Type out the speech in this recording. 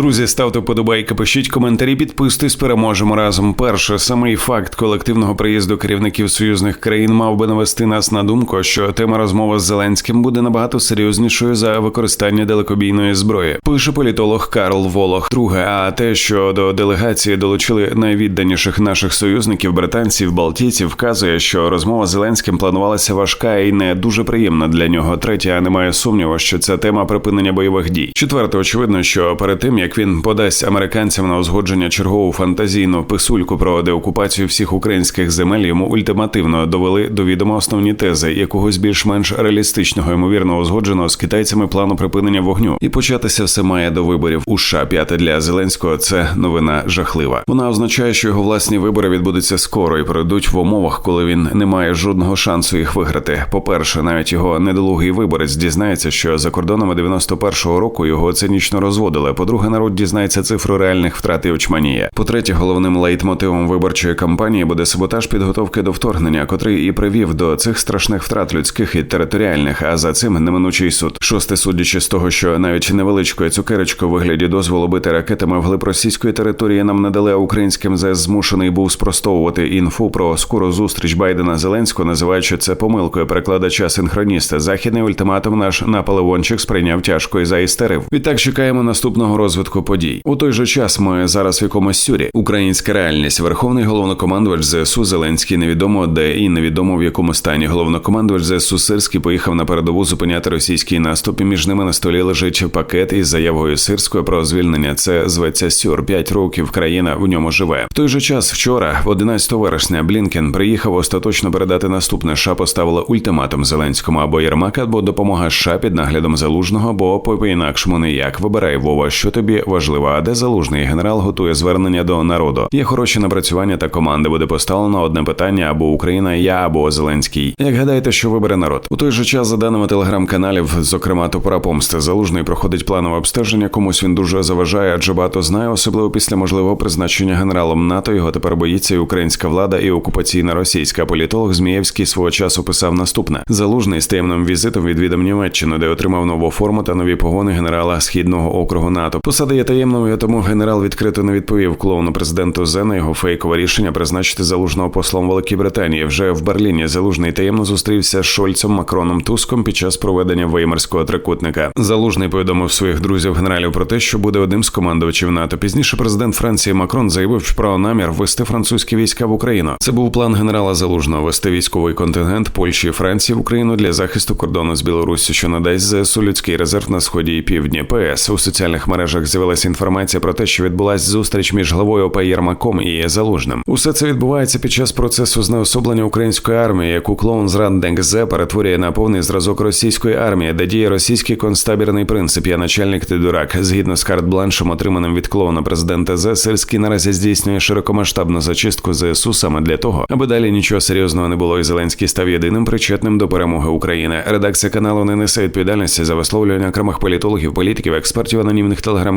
Друзі, ставте вподобайки, пишіть коментарі, підписуйтесь, переможемо разом. Перше, самий факт колективного приїзду керівників союзних країн мав би навести нас на думку, що тема розмови з Зеленським буде набагато серйознішою за використання далекобійної зброї. Пише політолог Карл Волох. Друге, а те, що до делегації долучили найвідданіших наших союзників, британців, балтійців, вказує, що розмова з Зеленським планувалася важка і не дуже приємна для нього. Третє, немає сумніву, що це тема припинення бойових дій. Четверте, очевидно, що перед тим як він подасть американцям на узгодження чергову фантазійну писульку про деокупацію всіх українських земель, йому ультимативно довели до відома основні тези якогось більш-менш реалістичного ймовірно узгодженого з китайцями плану припинення вогню. І початися все має до виборів у США. П'яте для Зеленського це новина жахлива. Вона означає, що його власні вибори відбудуться скоро і пройдуть в умовах, коли він не має жодного шансу їх виграти. По перше, навіть його недолугий виборець дізнається, що за кордонами 91-го року його цинічно розводили. По-друге, народ дізнається цифру реальних втрат і очманіє. По-третє, головним лейтмотивом виборчої кампанії буде саботаж підготовки до вторгнення, котрий і привів до цих страшних втрат людських і територіальних. А за цим неминучий суд. Шосте, судячи з того, що навіть невеличкою цукерочкою вигляді дозволу бити ракетами вглиб російської території нам не дали, а українським ЗС змушений був спростовувати інфу про скору зустріч Байдена Зеленського, називаючи це помилкою перекладача синхроніста. Західний ультиматум наш Наполеончик сприйняв тяжко і заістерив. Відтак чекаємо наступного розвитку подій. У той же час ми зараз в якомусь сюрі. Українська реальність. Верховний головнокомандувач ЗСУ Зеленський невідомо де і невідомо в якому стані. Головнокомандувач ЗСУ Сирський поїхав на передову зупиняти російський наступ. І між ними на столі лежить пакет із заявою Сирської про звільнення. Це зветься Сюр. П'ять років країна в ньому живе. В той же час вчора, в 11 вересня, Блінкен приїхав остаточно передати наступне. США поставила ультиматум Зеленському або Єрмак, або допомога США під наглядом залужного, бо по інакшому ніяк. Вибирай Вова, що тобі важливо. А де залужний генерал готує звернення до народу? Є хороші напрацювання та команди. Буде поставлено одне питання або Україна, я або Зеленський. Як гадаєте, що вибере народ? У той же час, за даними телеграм-каналів, зокрема топора помсти, залужний проходить планове обстеження. Комусь він дуже заважає, адже багато знає, особливо після можливого призначення генералом НАТО. Його тепер боїться і українська влада, і окупаційна російська політолог Змієвський свого часу писав наступне: залужний з таємним візитом відвідав Німеччину, де отримав нову форму та нові погони генерала східного округу НАТО. Посада є таємною, тому генерал відкрито не відповів клоуну президенту Зе на його фейкове рішення призначити залужного послом Великій Британії. Вже в Берліні залужний таємно зустрівся з Шольцем, Макроном Туском під час проведення веймарського трикутника. Залужний повідомив своїх друзів генералів про те, що буде одним з командувачів НАТО. Пізніше президент Франції Макрон заявив про намір ввести французькі війська в Україну. Це був план генерала Залужного вести військовий контингент Польщі і Франції в Україну для захисту кордону з Білорусі, що надасть ЗСУ людський резерв на сході і півдні. ПС у соціальних мережах з'явилася інформація про те, що відбулася зустріч між главою ОП Єрмаком і Залужним. Усе це відбувається під час процесу знеособлення української армії, яку клоун зрадник Зе перетворює на повний зразок російської армії, де діє російський концтабірний принцип. Я начальник ти дурак. Згідно з карт-бланшем, отриманим від клоуна президента Зе, Сирський наразі здійснює широкомасштабну зачистку ЗСУ саме для того, аби далі нічого серйозного не було, і Зеленський став єдиним причетним до перемоги України. Редакція каналу не несе відповідальності за висловлювання окремих політологів, політиків, експертів, анонімних